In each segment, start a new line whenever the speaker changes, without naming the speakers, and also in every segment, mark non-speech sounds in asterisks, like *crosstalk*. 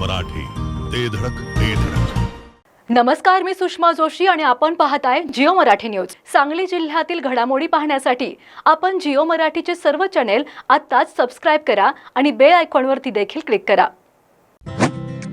मराठी. ते धडक ते धडक.
नमस्कार मी सुषमा जोशी आणि आपण पाहताय जिओ मराठी न्यूज. सांगली जिल्ह्यातील घडामोडी पाहण्यासाठी आपण जिओ मराठीचे सर्व चॅनेल आत्ताच सबस्क्राईब करा आणि बेल आयकॉनवरती देखील क्लिक करा.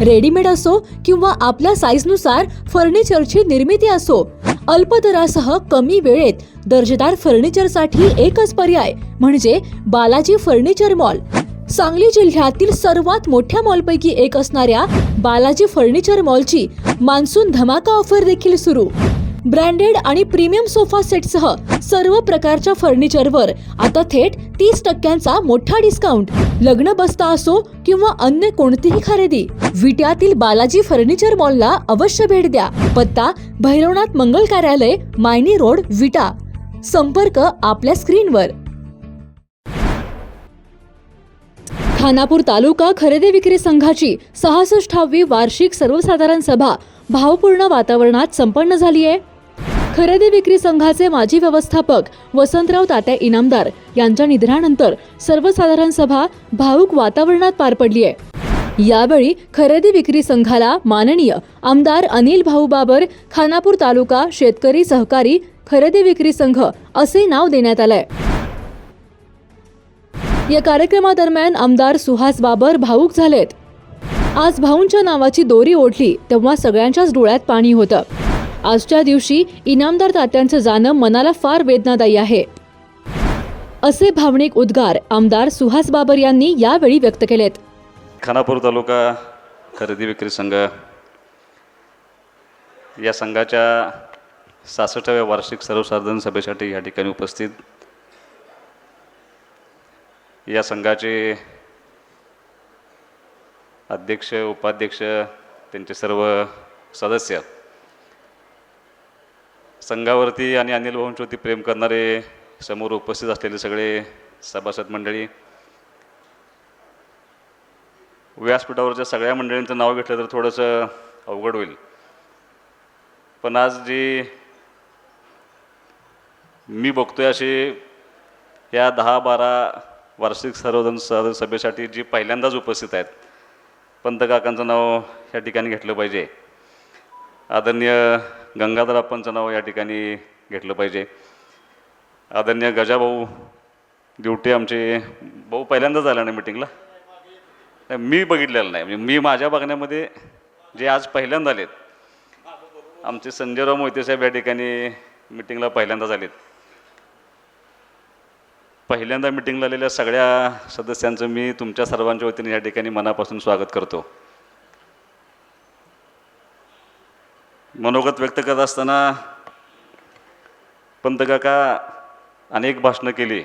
रेडीमेड असो किंवा आपल्या साईजनुसार फर्निचरची निर्मिती असो अल्प दरासह कमी वेळेत दर्जेदार फर्निचरसाठी एकच पर्याय म्हणजे बालाजी फर्निचर मॉल. सांगली जिल्ह्यातील सर्वात मोठ्या मॉलपैकी एक असणाऱ्या बालाजी फर्निचर मॉलची मान्सून धमाका ऑफर देखील सुरू. ब्रँडेड आणि प्रीमियम सोफा सेटसह सर्व प्रकारच्या फर्निचरवर आता थेट तीस टक्क्यांचा मोठा डिस्काउंट लग्न बसता असो किंवा अन्य कोणतीही खरेदी विट्यातील बालाजी फर्निचर मॉलला अवश्य भेट द्या. पत्ता भैरवनाथ मंगल कार्यालय मायनी रोड विटा. संपर्क आपल्या स्क्रीनवर. खानापूर तालुका खरेदी विक्री संघाची सहासष्टावी वार्षिक सर्वसाधारण सभा भावपूर्ण वातावरणात संपन्न झाली आहे खरेदी विक्री संघाचे माजी व्यवस्थापक वसंतराव तात्या इनामदार यांच्या निधनानंतर सर्वसाधारण सभा भाऊक वातावरणात पार पडली आहे. यावेळी खरेदी विक्री संघाला माननीय आमदार अनिल भाऊ बाबर खानापूर तालुका शेतकरी सहकारी खरेदी विक्री संघ असे नाव देण्यात आलंय. या कार्यक्रमादरम्यान आमदार सुहास बाबर भाऊक झालेत. आज भाऊंच्या नावाची दोरी ओढली तेव्हा सगळ्यांच्याच डोळ्यात पाणी होतं. आजच्या दिवशी इनामदार तात्यांचं जाणं मनाला फार वेदनादायी आहे. असे भावनिक उद्गार आमदार सुहास बाबर यांनी यावेळी व्यक्त केलेत.
खानापूर तालुका खरेदी विक्री संघ या संघाच्या सासष्टाव्या वार्षिक सर्वसाधारण सभेसाठी या ठिकाणी उपस्थित या संघाचे अध्यक्ष उपाध्यक्ष त्यांचे सर्व सदस्य संघावरती आणि अनिल भाऊंच्यावरती प्रेम करणारे समोर उपस्थित असलेले सगळे सभासद मंडळी व्यासपीठावरच्या सगळ्या मंडळींचं नाव घेतलं तर थोडंसं अवघड होईल. पण आज जी मी बघतोय अशी या दहा बारा वार्षिक सर्वजन सभेसाठी जी पहिल्यांदाच उपस्थित आहेत पंतकाकांचं नाव या ठिकाणी घेतलं पाहिजे. आदरणीय गंगाधर नाव या ठिकाणी घेतलं पाहिजे. आदरणीय गजाभाऊ ड्युटी आमचे भाऊ पहिल्यांदाच आला ना मिटिंगला नाही, मी बघितलेलं नाही. म्हणजे मी माझ्या बघण्यामध्ये जे आज पहिल्यांदा आलेत आमचे संजयराव मोहिते साहेब या ठिकाणी मिटिंगला पहिल्यांदाच आलेत. पहिल्यांदा मिटिंगला आलेल्या सगळ्या सदस्यांचं मी तुमच्या सर्वांच्या वतीने या ठिकाणी मनापासून स्वागत करतो. मनोगत व्यक्त करत असताना पंतकाका अनेक भाषणं केली.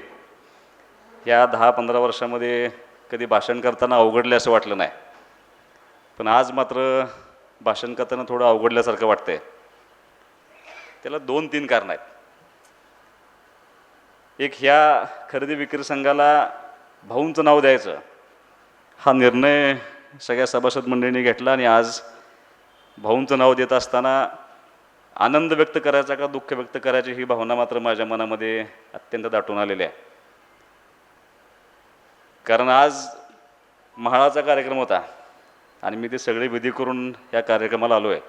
या दहा पंधरा वर्षामध्ये कधी भाषण करताना अवघडले असं वाटलं नाही. पण आज मात्र भाषण करताना थोडं अवघडल्यासारखं वाटतंय. त्याला दोन तीन कारणं आहेत. एक ह्या खरेदी विक्री संघाला भाऊंचं नाव द्यायचं. हा निर्णय सगळ्या सभासद मंडळींनी घेतला आणि आज भाऊंचं नाव देत असताना आनंद व्यक्त करायचा का दुःख व्यक्त करायची ही भावना मात्र माझ्या मनामध्ये अत्यंत दाटून आलेली आहे. कारण आज महाळाचा कार्यक्रम होता आणि मी ते सगळे विधी करून या कार्यक्रमाला आलो आहे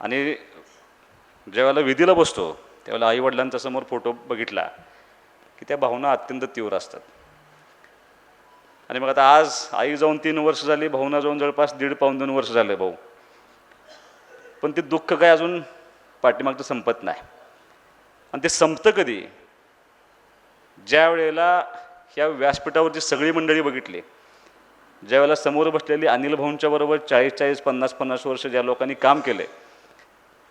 आणि ज्यावेळेला विधीला बसतो त्यावेळेला आईवडिलांचा समोर फोटो बघितला की त्या भावना अत्यंत तीव्र असतात. आणि मग आता आज आई जाऊन तीन वर्ष झाली भाऊना जाऊन जवळपास दीड पाऊन दोन वर्ष झाले भाऊ. पण ते दुःख काय अजून पाठीमागचं संपत नाही. आणि ते संपतं कधी? ज्या वेळेला ह्या व्यासपीठावरची सगळी मंडळी बघितली ज्या वेळेला समोर बसलेली अनिल भाऊंच्या बरोबर चाळीस चाळीस पन्नास पन्नास वर्ष ज्या लोकांनी काम केले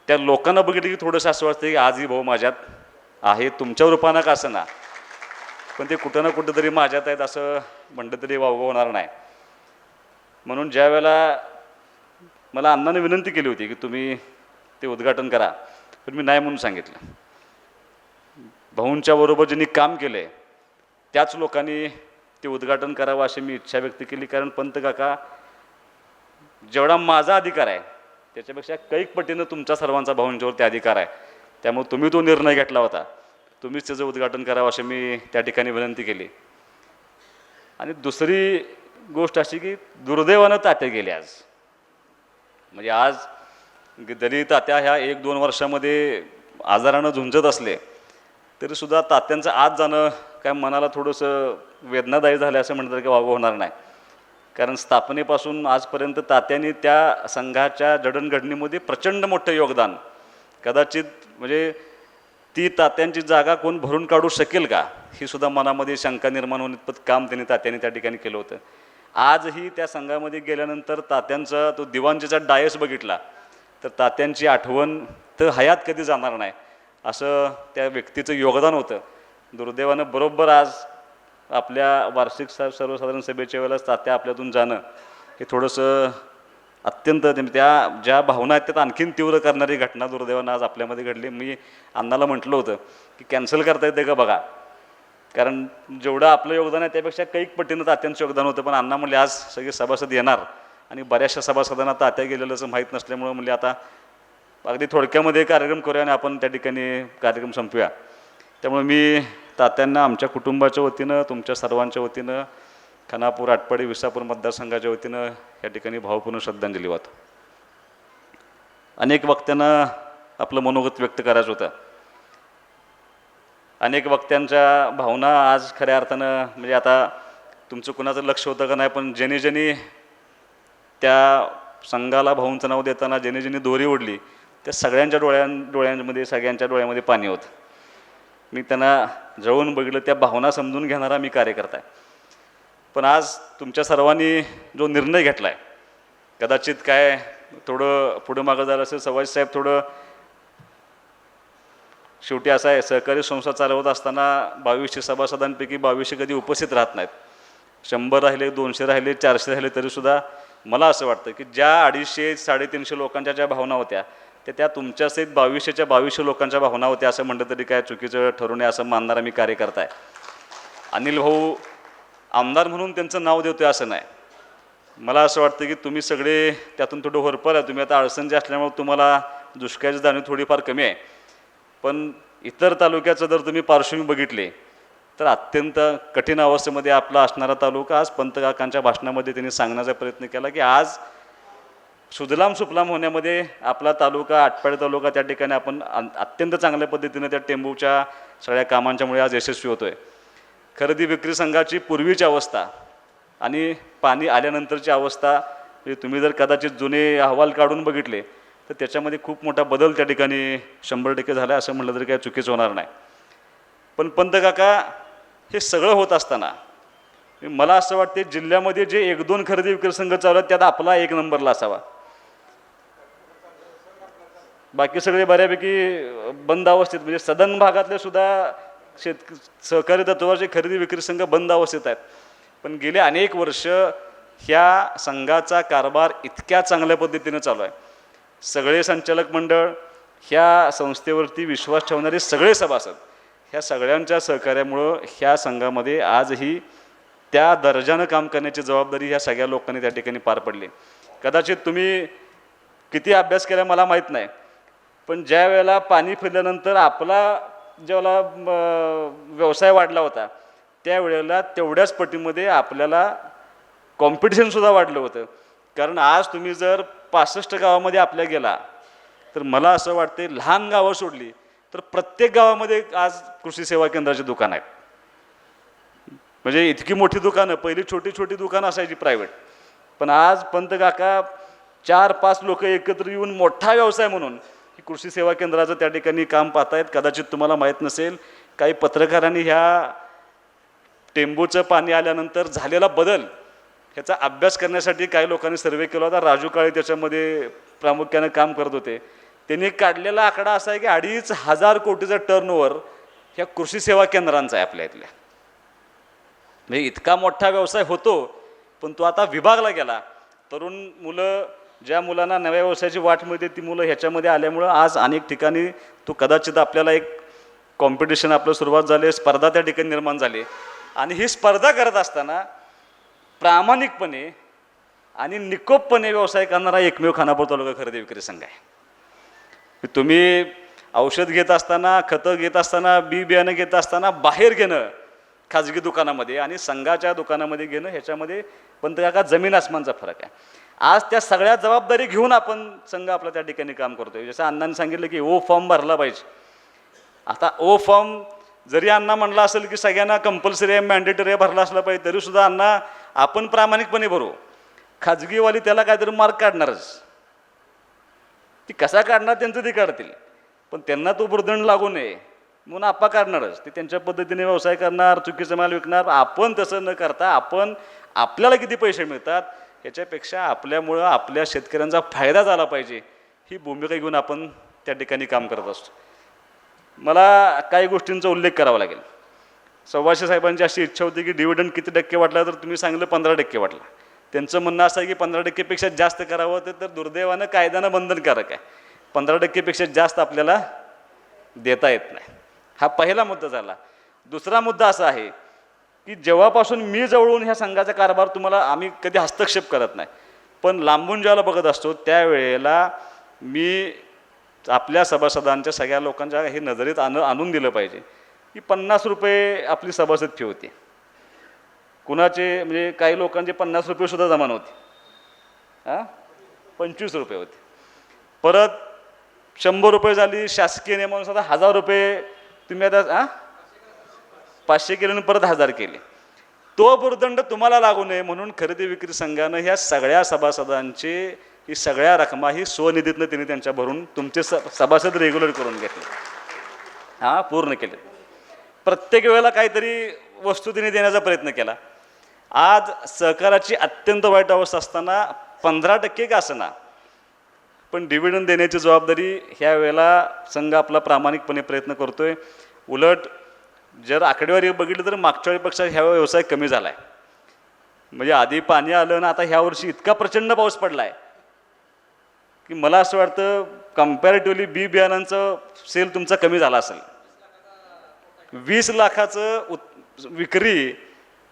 त्या लोकांना बघितलं की थोडंसं असं वाटतं की आजही भाऊ माझ्यात आहे तुमच्या रूपानं का असं ना? पण ते कुठं ना कुठं तरी माझ्यात आहेत असं म्हटलं तरी वावगं होणार नाही. म्हणून ज्या वेळेला मला अण्णाने विनंती केली होती की तुम्ही ते उद्घाटन करा पण मी नाही म्हणून सांगितलं. भाऊंच्या बरोबर ज्यांनी काम केले त्याच लोकांनी ते उद्घाटन करावं अशी मी इच्छा व्यक्त केली कारण पंत काका जेवढा माझा अधिकार आहे त्याच्यापेक्षा कैक पटीनं तुमच्या सर्वांचा भाऊंच्यावरती अधिकार आहे. त्यामुळे तुम्ही तो निर्णय घेतला होता. तुम्हीच त्याचं उद्घाटन करावं अशी मी त्या ठिकाणी विनंती केली. आणि दुसरी गोष्ट अशी की दुर्दैवानं तात्या गेले आज. म्हणजे आज जरी तात्या ह्या एक दोन वर्षामध्ये आजारानं झुंजत असले तरीसुद्धा तात्यांचं आज जाणं काय मनाला थोडंसं वेदनादायी झालं असं म्हणतात की काही होणार नाही. कारण स्थापनेपासून आजपर्यंत तात्यांनी त्या संघाच्या जडणघडणीमध्ये प्रचंड मोठं योगदान. कदाचित म्हणजे ती तात्यांची जागा कोण भरून काढू शकेल का? ही सुद्धा मनामध्ये शंका निर्माण होऊन इतपत काम त्यांनी तात्यांनी त्या ठिकाणी केलं होतं. आजही त्या संघामध्ये गेल्यानंतर तात्यांचा तो दिवाणजीचा डायस बघितला तर तात्यांची आठवण तर हयात कधी जाणार नाही असं त्या व्यक्तीचं योगदान होतं. दुर्दैवानं बरोबर आज आपल्या वार्षिक सर्वसाधारण सभेच्या वेळेला तात्या आपल्यातून जाणं हे थोडंसं अत्यंत ते- त्या ज्या भावना आहेत त्यात आणखीन तीव्र करणारी घटना दुर्दैवानं आज आपल्यामध्ये घडली. मी अण्णाला म्हटलं होतं की कॅन्सल करता येते का बघा. कारण जेवढं आपलं योगदान आहे त्यापेक्षा कैक पटीनं तात्यांचं योगदान होतं. पण अण्णा म्हणले आज सगळे सभासद येणार आणि बऱ्याचशा सभासदांना तात्या गेलेलंच माहीत नसल्यामुळं म्हणजे आता अगदी थोडक्यामध्ये कार्यक्रम करूया आणि आपण त्या ठिकाणी कार्यक्रम संपूया. त्यामुळे मी तात्यांना आमच्या कुटुंबाच्या वतीनं तुमच्या सर्वांच्या वतीनं खानापूर आटपाडी विसापूर मतदारसंघाच्या वतीनं या ठिकाणी भावपूर्ण श्रद्धांजली वाहतो. अनेक वक्त्यांना आपलं मनोगत व्यक्त करायचं होतं. अनेक वक्त्यांच्या भावना आज खऱ्या अर्थानं म्हणजे आता तुमचं कुणाचं लक्ष होतं का नाही पण ज्याने ज्याने त्या संघाला भाऊंचं नाव देताना ज्याने ज्याने दोरी ओढली त्या सगळ्यांच्या डोळ्यां डोळ्यांमध्ये सगळ्यांच्या डोळ्यामध्ये पाणी होतं. मी त्यांना जवळून बघितलं त्या भावना समजून घेणारा मी कार्यकर्ता आहे. पण आज तुमच्या सर्वांनी जो निर्णय घेतला आहे कदाचित काय थोडं पुढं मागं झालं असेल सवाज साहेब थोडं शेवटी असं आहे सहकारी संस्था चालवत असताना बावीसशे सभासदांपैकी बावीसशे कधी उपस्थित राहत नाहीत. शंभर राहिले दोनशे राहिले चारशे राहिले तरीसुद्धा मला असं वाटतं की ज्या अडीचशे साडेतीनशे लोकांच्या ज्या भावना होत्या त्या त्या तुमच्या सहित बावीसशेच्या बावीसशे लोकांच्या भावना होत्या असं म्हटलं तरी काय चुकीचं ठरू नये असं मानणारा मी कार्यकर्ता आहे. अनिल भाऊ आमदार म्हणून त्यांचं नाव देतोय असं नाही. मला असं वाटतं की तुम्ही सगळे त्यातून थोडं होरपर आहे. तुम्ही आता अडचण जे असल्यामुळे तुम्हाला दुष्काळाची जाणीव थोडीफार कमी आहे. पण इतर तालुक्याचं जर तुम्ही पार्श्वभूमी बघितले तर अत्यंत कठीण अवस्थेमध्ये आपला असणारा तालुका आज पंतकाकांच्या भाषणामध्ये त्यांनी सांगण्याचा प्रयत्न केला की आज सुजलाम सुफलाम होण्यामध्ये आपला तालुका आटपाडी तालुका त्या ठिकाणी आपण अत्यंत चांगल्या पद्धतीने त्या टेंबूच्या सगळ्या कामांच्यामुळे आज यशस्वी होतो आहे खरेदी विक्री संघाची पूर्वीची अवस्था आणि पाणी आल्यानंतरची अवस्था म्हणजे तुम्ही जर कदाचित जुने अहवाल काढून बघितले तर त्याच्यामध्ये खूप मोठा बदल त्या ठिकाणी शंभर टक्के झाला असं म्हटलं तरी काही चुकीचं होणार नाही. पण पंतकाका हे सगळं होत असताना मला असं वाटते जिल्ह्यामध्ये जे एक दोन खरेदी विक्री संघ चालू आहेत त्यात आपला एक नंबरला असावा. बाकी सगळे बऱ्यापैकी बंद अवस्थेत म्हणजे सदन भागातले सुद्धा शेत सहकारी तत्वाचे खरेदी विक्री संघ बंद अवस्थेत आहेत. पण गेले अनेक वर्ष ह्या संघाचा कारभार इतक्या चांगल्या पद्धतीने चालू आहे. सगळे संचालक मंडळ ह्या संस्थेवरती विश्वास ठेवणारे सगळे सभासद ह्या सगळ्यांच्या सहकार्यामुळं ह्या संघामध्ये आजही त्या दर्जानं काम करण्याची जबाबदारी ह्या सगळ्या लोकांनी त्या ठिकाणी पार पडली. कदाचित तुम्ही किती अभ्यास केला मला माहीत नाही पण ज्या वेळेला पाणी फिरल्यानंतर आपला ज्याला व्यवसाय वाढला होता त्यावेळेला तेवढ्याच पटीमध्ये आपल्याला कॉम्पिटिशनसुद्धा वाढलं होतं. कारण आज तुम्ही जर पासष्ट गावामध्ये आपल्या गेला तर मला असं वाटते लहान गावं सोडली तर प्रत्येक गावामध्ये आज कृषी सेवा केंद्राची दुकान आहेत. म्हणजे इतकी मोठी दुकानं पहिली छोटी छोटी दुकानं असायची प्रायव्हेट पण आज पंत काका चार पाच लोक एकत्र येऊन मोठा व्यवसाय म्हणून की कृषी सेवा केंद्राचं त्या ठिकाणी काम पाहतायत. कदाचित तुम्हाला माहीत नसेल काही पत्रकारांनी ह्या टेंबूचं पाणी आल्यानंतर झालेला बदल ह्याचा अभ्यास करण्यासाठी काही लोकांनी सर्वे केला होता. राजू काळे त्याच्यामध्ये प्रामुख्यानं काम करत होते. त्यांनी काढलेला आकडा असा आहे की अडीच हजार कोटीचा टर्नओव्हर ह्या कृषी सेवा केंद्रांचा आहे आपल्या इथल्या. म्हणजे इतका मोठा व्यवसाय होतो पण तो आता विभागला गेला. तरुण मुलं ज्या मुलांना नव्या व्यवसायाची वाट मिळते ती मुलं ह्याच्यामध्ये आल्यामुळं आज अनेक ठिकाणी तो कदाचित आपल्याला एक कॉम्पिटिशन आपलं सुरुवात झाली स्पर्धा त्या ठिकाणी निर्माण झाली आणि ही स्पर्धा करत असताना प्रामाणिकपणे आणि निकोपपणे व्यवसाय करणारा एकमेव खानापूर तालुका खरेदी विक्री संघ आहे. तुम्ही औषध घेत असताना खतं घेत असताना बी बियाणं घेत असताना बाहेर घेणं खाजगी दुकानामध्ये आणि संघाच्या दुकानामध्ये घेणं ह्याच्यामध्ये पण त्या का जमीन आसमानचा फरक आहे. आज त्या सगळ्या जबाबदारी घेऊन आपण संघ आपला त्या ठिकाणी काम करतोय. जसं अण्णांनी सांगितलं की ओ फॉर्म भरला पाहिजे. आता ओ फॉर्म जरी अण्णा म्हणला असेल की सगळ्यांना कंपल्सरी आहे मॅन्डेटरी आहे भरला असला पाहिजे तरीसुद्धा अण्णा आपण प्रामाणिकपणे भरू. खाजगीवाली त्याला काहीतरी मार्क काढणारच. ती कसा काढणार त्यांचं ते काढतील. पण त्यांना तो बुरदंड लागू नये म्हणून आपा काढणारच. ते त्यांच्या पद्धतीने व्यवसाय करणार चुकीचा माल विकणार आपण तसं न करता आपण आपल्याला किती पैसे मिळतात याच्यापेक्षा आपल्यामुळं आपल्या शेतकऱ्यांचा फायदा झाला पाहिजे ही भूमिका घेऊन आपण त्या ठिकाणी काम करत असतो. मला काही गोष्टींचा उल्लेख करावा लागेल. सव्वाशे साहेबांची अशी इच्छा होती की डिव्हिडंड किती टक्के वाटला तर तुम्ही सांगितलं पंधरा टक्के वाटला. त्यांचं म्हणणं असं आहे की पंधरा टक्केपेक्षा जास्त करावं ते तर दुर्दैवानं कायद्यानं बंधनकारक आहे. पंधरा टक्केपेक्षा जास्त आपल्याला देता येत नाही. हा पहिला मुद्दा झाला. दुसरा मुद्दा असा आहे की जेव्हापासून मी जवळून ह्या संघाचा कारभार तुम्हाला आम्ही कधी हस्तक्षेप करत नाही. पण लांबून ज्याला बघत असतो त्यावेळेला मी आपल्या सभासदांच्या सगळ्या लोकांच्या हे नजरेत आण आणून दिलं पाहिजे. की पन्नास रुपये आपली सभासद फी होती कुणाचे म्हणजे काही लोकांचे पन्नास रुपयेसुद्धा जमा नव्हते. हां? पंचवीस रुपये होते. परत शंभर रुपये झाली शासकीय नियमानुसार हजार रुपये तुम्ही आता हां? पाचशे केले आणि परत हजार केले. तो भूर्दंड तुम्हाला लागू नये म्हणून खरेदी विक्री संघानं ह्या सगळ्या सभासदांचे ही सगळ्या रकमा ही स्वनिधीतनं त्यांनी त्यांच्या भरून तुमचे स सभासद रेग्युलर करून घेतले. हां पूर्ण केले. प्रत्येक वेळेला काहीतरी वस्तू तिने देण्याचा प्रयत्न केला. आज सहकाराची अत्यंत वाईट अवस्था असताना पंधरा टक्के का असना पण डिव्हिडंड देण्याची जबाबदारी ह्या वेळेला संघ आपला प्रामाणिकपणे प्रयत्न करतोय. उलट जर आकडेवारी बघितली तर मागच्या वेळीपेक्षा ह्या व्यवसाय कमी झाला आहे म्हणजे आधी पाणी आलं ना आता ह्या वर्षी इतका प्रचंड पाऊस पडला आहे की मला असं वाटतं कम्पॅरेटिव्हली बी बियाणांचं सेल तुमचा कमी झाला असेल. वीस लाखाचं उत् विक्री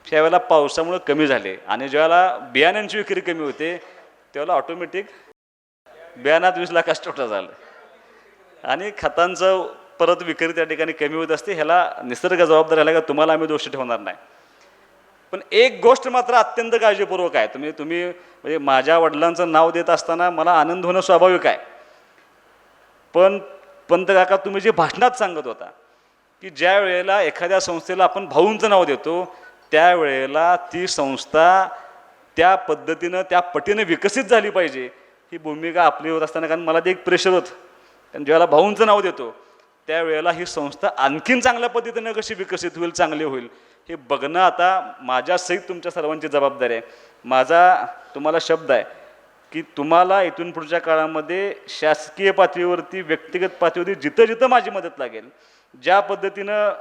त्यावेळेला पावसामुळे कमी झाले. आणि ज्यावेळेला बियाण्यांची विक्री कमी होते त्यावेळेला ऑटोमॅटिक बियाणात वीस लाखाचं टोटा झालं. आणि खतांचं परत विक्री त्या ठिकाणी कमी होत असते ह्याला निसर्ग जबाबदार ह्याला का तुम्हाला आम्ही दोषी ठेवणार नाही. पण एक गोष्ट मात्र अत्यंत काळजीपूर्वक आहे. तुम्ही तुम्ही म्हणजे माझ्या वडिलांचं नाव देत असताना मला आनंद होणं स्वाभाविक आहे. पण पंत काका तुम्ही जे भाषणात सांगत होता की ज्या वेळेला एखाद्या संस्थेला आपण भाऊंचं नाव देतो त्यावेळेला ती संस्था त्या पद्धतीनं त्या पटीनं विकसित झाली पाहिजे. ही भूमिका आपली होत असताना कारण मला ते एक प्रेशर होतं. कारण ज्यावेळेला भाऊंचं नाव देतो त्यावेळेला ही संस्था आणखीन चांगल्या पद्धतीनं कशी विकसित होईल चांगली होईल हे बघणं आता माझ्यासहित तुमच्या सर्वांची जबाबदारी आहे. माझा तुम्हाला शब्द आहे की तुम्हाला इथून पुढच्या काळामध्ये शासकीय पातळीवरती व्यक्तिगत पातळीवरती जिथं जिथं माझी मदत लागेल ज्या पद्धतीनं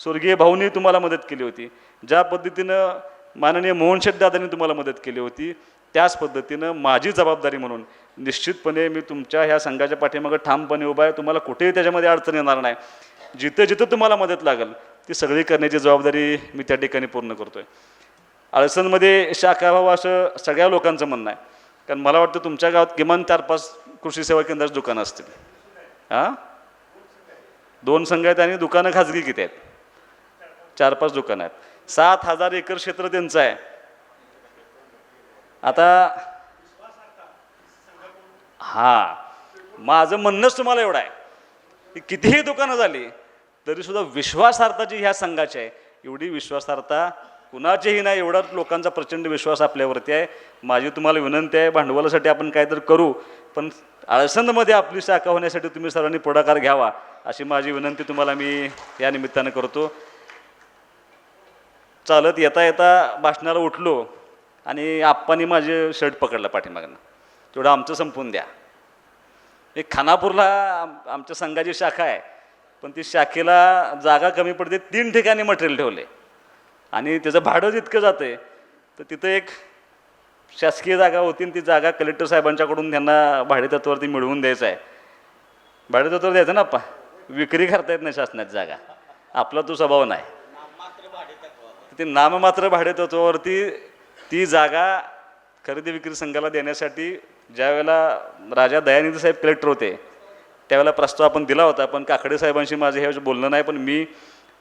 स्वर्गीय भाऊनी तुम्हाला मदत केली होती ज्या पद्धतीनं माननीय मोहन दादांनी तुम्हाला मदत केली होती त्याच पद्धतीनं माझी जबाबदारी म्हणून निश्चितपणे मी तुमच्या ह्या संघाच्या पाठीमागं ठामपणे उभा आहे. तुम्हाला कुठेही त्याच्यामध्ये अडचण येणार नाही. जिथं जिथं तुम्हाला मदत लागेल ती सगळी करण्याची जबाबदारी मी त्या ठिकाणी पूर्ण करतो आहे अडचणमध्ये शाखा व्हावं असं सगळ्या लोकांचं म्हणणं आहे. कारण मला वाटतं तुमच्या गावात किमान चार पाच कृषी सेवा केंद्राची दुकानं असतील. हां? दोन संघ आहेत आणि दुकानं खाजगी किती आहेत? चार पाच दुकानं आहेत. सात हजार एकर क्षेत्र त्यांचं आहे. आता हा माझं म्हणणंच तुम्हाला एवढं आहे. की कितीही दुकानं झाली तरीसुद्धा विश्वासार्हता जी ह्या संघाची आहे. एवढी विश्वासार्हता कुणाचीही नाही एवढा लोकांचा प्रचंड विश्वास आपल्यावरती आहे. माझी तुम्हाला विनंती आहे भांडवलासाठी आपण काहीतरी करू पण आळसंदमध्ये आपली शाखा होण्यासाठी तुम्ही सर्वांनी पुढाकार घ्यावा अशी माझी विनंती तुम्हाला मी या निमित्तानं करतो. चालत येता येता भाषणाला उठलो आणि आप्पानी माझे शर्ट पकडला पाठीमागनं. तेवढं आमचं संपून द्या. एक खानापूरला आम आमच्या संघाची शाखा आहे. पण ती शाखेला जागा कमी पडते तीन ठिकाणी मटेरियल ठेवले. आणि त्याचं भाडं जितकं जातं आहे तर तिथं एक शासकीय जागा होती आणि ती जागा कलेक्टर साहेबांच्याकडून त्यांना भाडेतत्वावरती मिळवून द्यायचं आहे. भाडेतत्वावर द्यायचं ना आप्पा विक्री करता येत नाही शासनाची जागा. आपला तो स्वभाव नाही. ते नाममात्र भाडेतत्वावरती ती जागा खरेदी विक्री संघाला देण्यासाठी ज्यावेळेला राजा दयानिधी साहेब कलेक्टर होते त्यावेळेला प्रस्ताव आपण दिला होता पण काकडे साहेबांशी माझं हे बोलणं नाही पण मी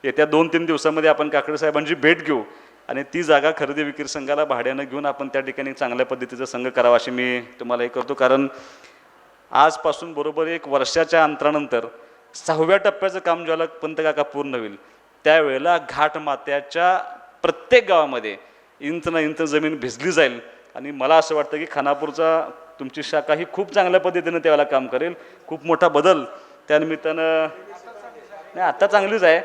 येत्या दोन तीन दिवसामध्ये आपण काकडे साहेबांची भेट घेऊ आणि ती जागा खरेदी विक्री संघाला भाड्यानं घेऊन आपण त्या ठिकाणी चांगल्या पद्धतीचा संघ करावा अशी मी तुम्हाला हे करतो. कारण आजपासून बरोबर एक वर्षाच्या अंतरानंतर सहाव्या टप्प्याचं काम ज्याला पंतकाका पूर्ण होईल त्यावेळेला घाटमात्याच्या प्रत्येक गावामध्ये इंच ना इंच जमीन भिजली जाईल. आणि मला असं वाटतं की खानापूरचा तुमची शाखा ही खूप चांगल्या पद्धतीनं त्यावेळेला काम करेल. खूप मोठा बदल त्यानिमित्तानं नाही आत्ता चांगलीच आहे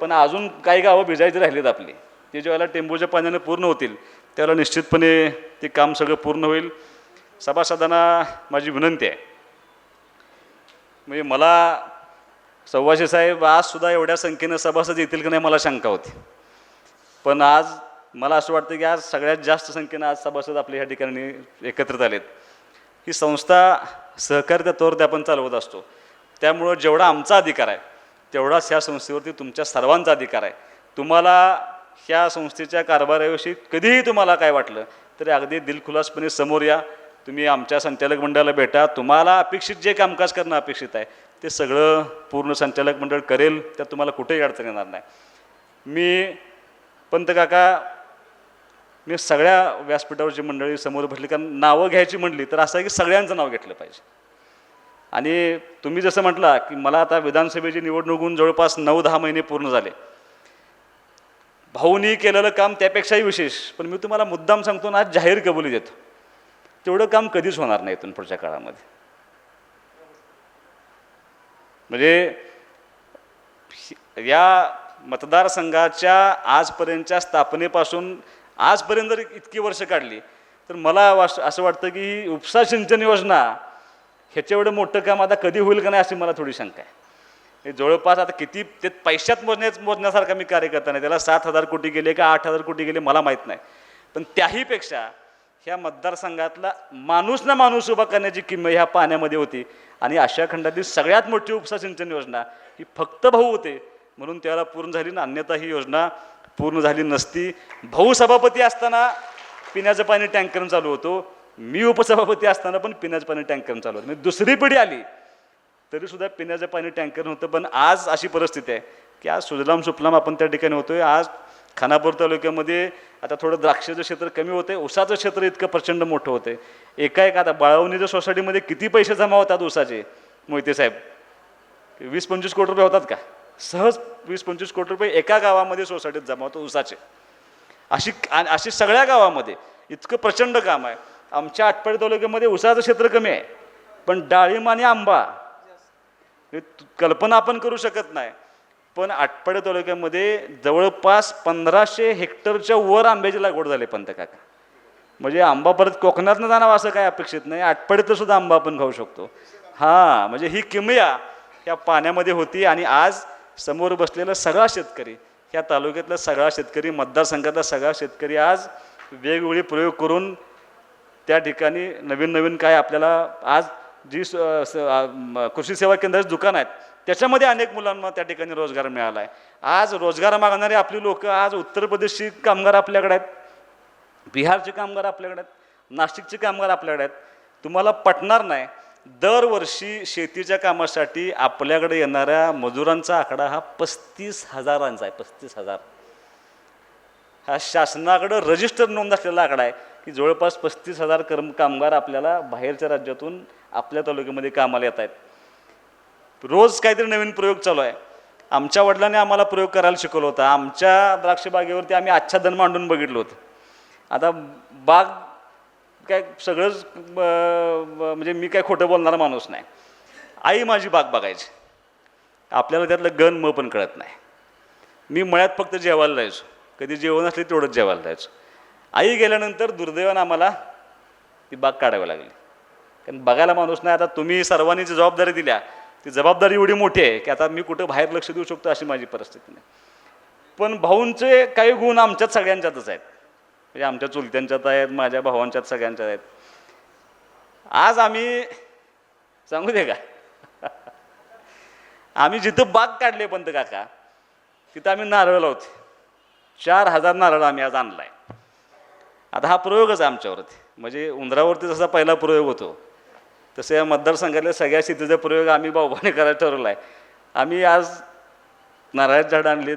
पण अजून काही गावं भिजायची राहिलीत आपली. ते ज्यावेळेला टेंबूच्या पाण्याने पूर्ण होतील त्यावेळेला निश्चितपणे ते काम सगळं पूर्ण होईल. सभासदांना माझी विनंती आहे. म्हणजे मला सव्वाशे साहेब आजसुद्धा एवढ्या संख्येनं सभासद येतील की नाही मला शंका होती. पण आज मला असं वाटतं की आज सगळ्यात जास्त संख्येनं आज सभासद आपल्या ह्या ठिकाणी एकत्रित आलेत. ही संस्था सहकारी तत्वावरती आपण चालवत असतो. त्यामुळं जेवढा आमचा अधिकार आहे तेवढाच ह्या संस्थेवरती तुमच्या सर्वांचा अधिकार आहे. तुम्हाला ह्या संस्थेच्या कारभाराविषयी कधीही तुम्हाला काय वाटलं तरी अगदी दिलखुलासपणे समोर या. तुम्ही आमच्या संचालक मंडळाला भेटा. तुम्हाला अपेक्षित जे कामकाज करणं अपेक्षित आहे ते सगळं पूर्ण संचालक मंडळ करेल त्यात तुम्हाला कुठेही अडचण येणार नाही. मी पंतकाका मी सगळ्या व्यासपीठावरची मंडळी समोर बसली कारण नावं घ्यायची म्हणली तर असं आहे की सगळ्यांचं नाव घेतलं पाहिजे. आणि तुम्ही जसं म्हटला की मला आता विधानसभेची निवडणूक जवळपास नऊ दहा महिने पूर्ण झाले. भाऊनी केलेलं काम त्यापेक्षाही विशेष पण मी तुम्हाला मुद्दाम सांगतो ना आज जाहीर कबुली देतो. तेवढं काम कधीच होणार नाही इथून पुढच्या काळामध्ये. म्हणजे या मतदारसंघाच्या आजपर्यंतच्या स्थापनेपासून आजपर्यंत जर इतकी वर्ष काढली तर मला वास असं वाटतं की ही उपसा सिंचन योजना ह्याच्या एवढं मोठं काम आता कधी होईल का नाही अशी मला थोडी शंका आहे. हे जवळपास आता किती ते पैशात मोजण्याच मोजण्यासारखा मी कार्यकर्ता नाही. त्याला सात हजार कोटी गेले का आठ हजार कोटी गेले मला माहीत नाही. पण त्याहीपेक्षा ह्या मतदारसंघातला माणूस ना माणूस उभा करण्याची किंमत ह्या पाण्यामध्ये होती. आणि आशिया खंडातील सगळ्यात मोठी उपसा सिंचन योजना ही फक्त भाऊ होते म्हणून त्याला पूर्ण झाली ना अन्यथा ही योजना पूर्ण झाली नसती. भाऊ सभापती असताना पिण्याचं पाणी टँकरनं चालू होतो. मी उपसभापती असताना पण पिण्याचं पाणी टँकरनं चालू होतं. म्हणजे दुसरी पिढी आली तरी सुद्धा पिण्याचं पाणी टँकर नव्हतं पण आज अशी परिस्थिती आहे की आज सुजलाम सुफलाम आपण त्या ठिकाणी होतोय. आज खानापूर तालुक्यामध्ये आता थोडं द्राक्षाचं क्षेत्र कमी होतंय. ऊसाचं क्षेत्र इतकं प्रचंड मोठं होतंय. एका एक आता बाळवणीच्या सोसायटीमध्ये किती पैसे जमा होतात ऊसाचे? मोहिते साहेब वीस पंचवीस कोटी रुपये होतात का? सहज वीस पंचवीस कोटी रुपये एका गावामध्ये सोसायटीत जमा होतो उसाचे अशी आणि अशी सगळ्या गावामध्ये इतकं प्रचंड काम आहे. आमच्या आटपाडी तालुक्यामध्ये उसाचं क्षेत्र कमी आहे पण डाळिंब आणि आंबा हे कल्पना आपण करू शकत नाही. पण आटपाडी तालुक्यामध्ये जवळपास पंधराशे हेक्टरच्या वर आंब्याची लागवड झाली पंतकाका म्हणजे आंबा परत कोकणातनं जाणावं असं काय अपेक्षित नाही आटपाडीतलं सुद्धा आंबा आपण खाऊ शकतो. हां म्हणजे ही किमया या पाण्यामध्ये होती आणि आज समोर बसलेला सगळा शेतकरी ह्या तालुक्यातला सगळा शेतकरी मतदारसंघातला सगळा शेतकरी आज वेगवेगळे प्रयोग करून त्या ठिकाणी नवीन नवीन काय आपल्याला आज जी स- म- कृषी सेवा केंद्राचे दुकान आहेत त्याच्यामध्ये अनेक मुलांना त्या ठिकाणी रोजगार मिळाला आहे आज रोजगार मागणारी आपली लोक आज उत्तर प्रदेशची कामगार आपल्याकडे आहेत बिहारचे कामगार आपल्याकडे आहेत नाशिकचे कामगार आपल्याकडे आहेत. तुम्हाला पटणार नाही दरवर्षी शेतीच्या कामासाठी आपल्याकडे येणाऱ्या मजुरांचा आकडा हा पस्तीस हजारांचा आहे पस्तीस हजार. हा शासनाकडं रजिस्टर नोंद असलेला आकडा आहे की जवळपास पस्तीस हजार कर्म कामगार आपल्याला बाहेरच्या राज्यातून आपल्या तालुक्यामध्ये कामाला येत आहेत. रोज काहीतरी नवीन प्रयोग चालू आहे. आमच्या वडिलांनी आम्हाला प्रयोग करायला शिकवलं होतं. आमच्या द्राक्षबागेवरती आम्ही आच्छादन मांडून बघितलं होतं. आता बाग काय सगळंच म्हणजे मी काय खोटं बोलणारा माणूस नाही. आई माझी बाग बघायची. आपल्याला त्यातलं गण म पण कळत नाही. मी मळ्यात फक्त जेवायला जायचो. कधी जेवण असले तेवढंच जेवायला जायचो. आई गेल्यानंतर दुर्दैवानं आम्हाला ती बाग काढावी लागली. कारण बघायला माणूस नाही आता तुम्ही सर्वांनी जी जबाबदारी दिल्या ती जबाबदारी एवढी मोठी आहे की आता मी कुठं बाहेर लक्ष देऊ शकतो अशी माझी परिस्थिती नाही. पण भाऊंचे काही गुण आमच्यात सगळ्यांच्यातच आहेत. म्हणजे आमच्या चुलत्यांच्यात आहेत माझ्या भावांच्यात सगळ्यांच्यात आहेत. आज आम्ही सांगू दे का? *laughs* आम्ही जिथं बाग काढले पंत काका तिथं आम्ही नारळ लावते चार हजार नारळ आम्ही आज आणला आहे आता हा प्रयोगच आहे आमच्यावरती. म्हणजे उंदरावरती जसा पहिला प्रयोग होतो तसं या मतदारसंघातल्या सगळ्या शेतीचा प्रयोग आम्ही बाबाने करायला ठरवला आहे आम्ही आज नारळाची झाडं आणलीत.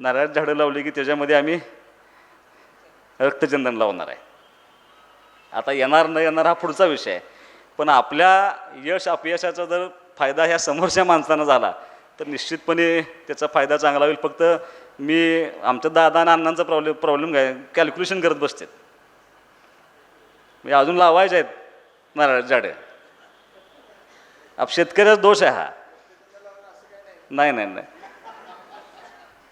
नारळाची झाडं लावली की त्याच्यामध्ये आम्ही रक्तचंदन लावणार आहे. आता येणार न येणार हा पुढचा विषय आहे. पण आपल्या यश अपयशाचा जर फायदा ह्या समोरच्या माणसानं झाला तर निश्चितपणे त्याचा फायदा चांगला होईल. फक्त मी आमच्या दादा आणि अण्णांचा प्रॉब्लेम प्रॉब्लेम काय कॅल्क्युलेशन करत बसते म्हणजे अजून लावायचे आहेत नारळ झाडे. आप शेतकऱ्याचा दोष आहे हा. नाही नाही नाही.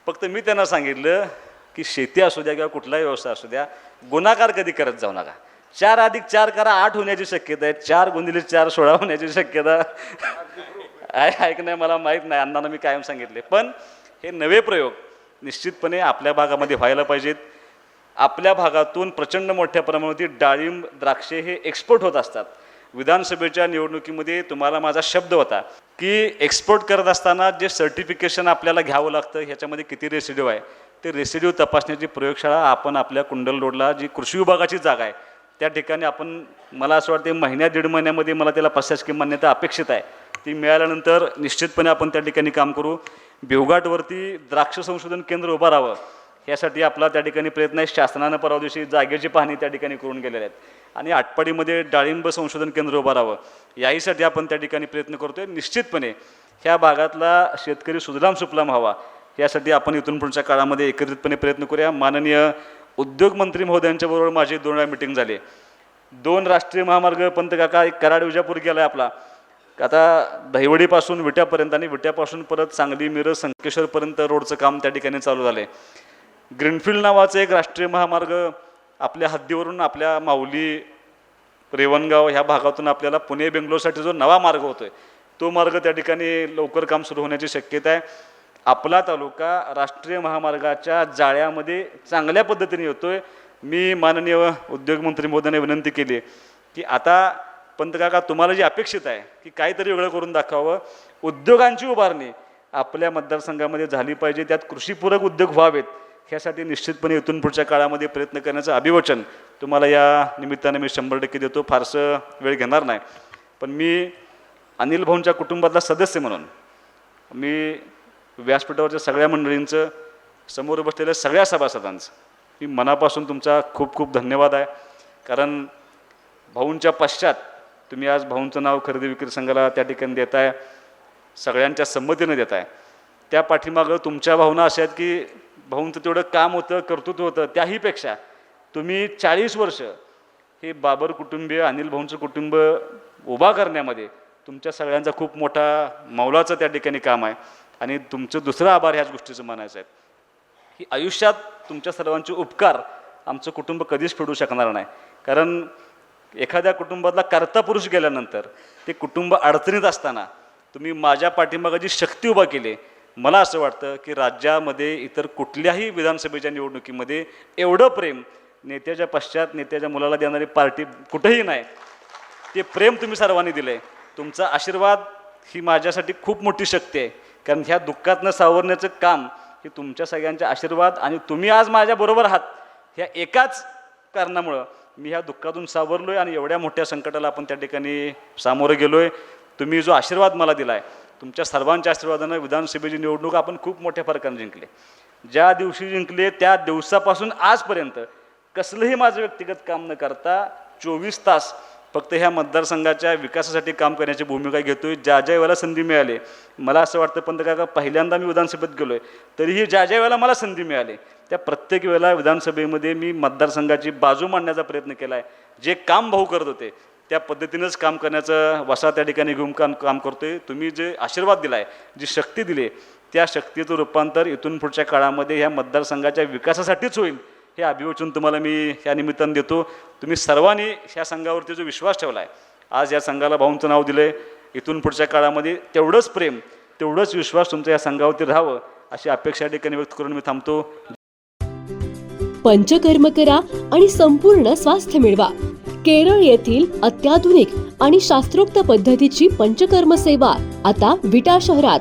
फक्त मी त्यांना सांगितलं की शेती असू द्या किंवा कुठलाही व्यवसाय असू द्या गुणाकार कधी करत जाऊ नका. चार अधिक चार करा आठ होण्याची शक्यता आहे. चार गुंदिले चार सोळा होण्याची शक्यता. आहे ऐक नाही मला माहीत नाही अण्णांना मी कायम सांगितले. पण हे नवे प्रयोग निश्चितपणे आपल्या भागामध्ये व्हायला पाहिजेत. आपल्या भागातून प्रचंड मोठ्या प्रमाणावरती डाळिंब द्राक्षे हे एक्सपोर्ट होत असतात. विधानसभेच्या निवडणुकीमध्ये तुम्हाला माझा शब्द होता की एक्सपोर्ट करत असताना जे सर्टिफिकेशन आपल्याला घ्यावं लागतं ह्याच्यामध्ये किती रेसिडिओ आहे? ते रेसिड्यू तपासण्याची प्रयोगशाळा आपण आपल्या कुंडल रोडला जी कृषी विभागाची जागा आहे त्या ठिकाणी आपण मला असं वाटतं महिन्या दीड महिन्यामध्ये मला त्याला प्रशासकीय मान्यता अपेक्षित आहे. ती मिळाल्यानंतर निश्चितपणे आपण त्या ठिकाणी काम करू. भिवघाटवरती द्राक्ष संशोधन केंद्र उभं राहावं यासाठी आपला त्या ठिकाणी प्रयत्न आहे. शासनानं परवा दिवशी जागेची पाहणी त्या ठिकाणी करून गेलेले आहेत. आणि आटपाडीमध्ये डाळिंब संशोधन केंद्र उभं राहावं याहीसाठी आपण त्या ठिकाणी प्रयत्न करतोय. निश्चितपणे ह्या भागातला शेतकरी सुजलाम सुफलाम व्हावा यासाठी आपण इथून पुढच्या काळामध्ये एकत्रितपणे प्रयत्न करूया. माननीय उद्योगमंत्री महोदयांच्याबरोबर माझी दोन वेळा मिटिंग झाली. दोन राष्ट्रीय महामार्ग पंत काका एक कराड विजापूर गेला आहे आपला. आता दहिवडीपासून विट्यापर्यंत आणि विट्यापासून परत सांगली मिरज संकेश्वरपर्यंत रोडचं काम त्या ठिकाणी चालू झालं आहे ग्रीनफील्ड नावाचं एक राष्ट्रीय महामार्ग आपल्या हद्दीवरून आपल्या माऊली रेवणगाव ह्या भागातून आपल्याला पुणे बेंगलोरसाठी जो नवा मार्ग होतो आहे तो मार्ग त्या ठिकाणी लवकर काम सुरू होण्याची शक्यता आहे. आपला तालुका राष्ट्रीय महामार्गाच्या जाळ्यामध्ये चांगल्या पद्धतीने येतोय. मी माननीय उद्योगमंत्री मोदींना विनंती केली की आता पंतकाका तुम्हाला जी अपेक्षित आहे की काहीतरी वेगळं करून दाखवावं. उद्योगांची उभारणी आपल्या मतदारसंघामध्ये झाली पाहिजे. त्यात कृषीपूरक उद्योग व्हावेत ह्यासाठी निश्चितपणे इथून पुढच्या काळामध्ये प्रयत्न करण्याचं अभिवचन तुम्हाला या निमित्ताने मी शंभर टक्के देतो. फारसं वेळ घेणार नाही. पण मी अनिल भाऊंच्या कुटुंबातला सदस्य म्हणून मी व्यासपीठावरच्या सगळ्या मंडळींचं समोर बसलेल्या सगळ्या सभासदांचं. मी मनापासून तुमचा खूप खूप धन्यवाद आहे. कारण भाऊंच्या पश्चात तुम्ही आज भाऊंचं नाव खरेदी विक्री संघाला त्या ठिकाणी देत आहे सगळ्यांच्या संमतीनं देत आहे त्या पाठीमागं तुमच्या भावना अशा आहेत की भाऊंचं तेवढं काम होतं कर्तृत्व होतं त्याहीपेक्षा तुम्ही चाळीस वर्ष हे बाबर कुटुंबीय अनिल भाऊंचं कुटुंब उभा करण्यामध्ये तुमच्या सगळ्यांचा खूप मोठा मौलाचं त्या ठिकाणी काम आहे. आणि तुमचं दुसरं आभार ह्याच गोष्टीचं मानायचं आहे. की आयुष्यात तुमच्या सर्वांचे उपकार आमचं कुटुंब कधीच फेडू शकणार नाही. कारण एखाद्या कुटुंबातला कर्ता पुरुष गेल्यानंतर ते कुटुंब अडचणीत असताना तुम्ही माझ्या पाठीमागं जी शक्ती उभा केली मला असं वाटतं की राज्यामध्ये इतर कुठल्याही विधानसभेच्या निवडणुकीमध्ये एवढं प्रेम नेत्याच्या पश्चात नेत्याच्या मुलाला देणारी पार्टी कुठेही नाही. ते प्रेम तुम्ही सर्वांनी दिलं आहे तुमचा आशीर्वाद ही माझ्यासाठी खूप मोठी शक्ती आहे. कारण ह्या दुःखातनं सावरण्याचं काम हे तुमच्या सगळ्यांचे आशीर्वाद आणि तुम्ही आज माझ्याबरोबर आहात. ह्या एकाच कारणामुळं मी ह्या दुःखातून सावरलो आहे आणि एवढ्या मोठ्या संकटाला आपण त्या ठिकाणी सामोरं गेलो आहे तुम्ही जो आशीर्वाद मला दिला आहे तुमच्या सर्वांच्या आशीर्वादानं विधानसभेची निवडणूक आपण खूप मोठ्या फरकाने जिंकले. ज्या दिवशी जिंकले त्या दिवसापासून आजपर्यंत कसलंही माझं व्यक्तिगत काम न करता चोवीस तास फक्त ह्या मतदारसंघाच्या विकासासाठी काम करण्याची भूमिका घेतोय. ज्या ज्या वेळेला संधी मिळाली मला असं वाटतं पंतकाका पहिल्यांदा मी विधानसभेत गेलोय तरीही ज्या ज्या वेळेला मला संधी मिळाली त्या प्रत्येक वेळेला विधानसभेमध्ये मी मतदारसंघाची बाजू मांडण्याचा प्रयत्न केला आहे जे काम भाऊ करत होते त्या पद्धतीनंच काम करण्याचं वसा त्या ठिकाणी घेऊन काम काम करतोय. तुम्ही जे आशीर्वाद दिलाय जी शक्ती दिली त्या शक्तीचं रूपांतर इथून पुढच्या काळामध्ये ह्या मतदारसंघाच्या विकासासाठीच होईल हे अभिवचन तुम्हाला मी या निमित्तानं देतो. तुम्ही सर्वांनी ह्या संघावरती जो विश्वास ठेवला आहे आज या संघाला भाऊंचं नाव दिलं आहे इथून पुढच्या काळामध्ये तेवढंच प्रेम तेवढंच विश्वास तुमचा या संघावरती राहावं अशी अपेक्षा ठिकाणी व्यक्त करून मी थांबतो.
पंचकर्म करा आणि संपूर्ण स्वास्थ्य मिळवा. केरळ येथील अत्याधुनिक आणि शास्त्रोक्त पद्धतीची पंचकर्म सेवा आता विटा शहरात.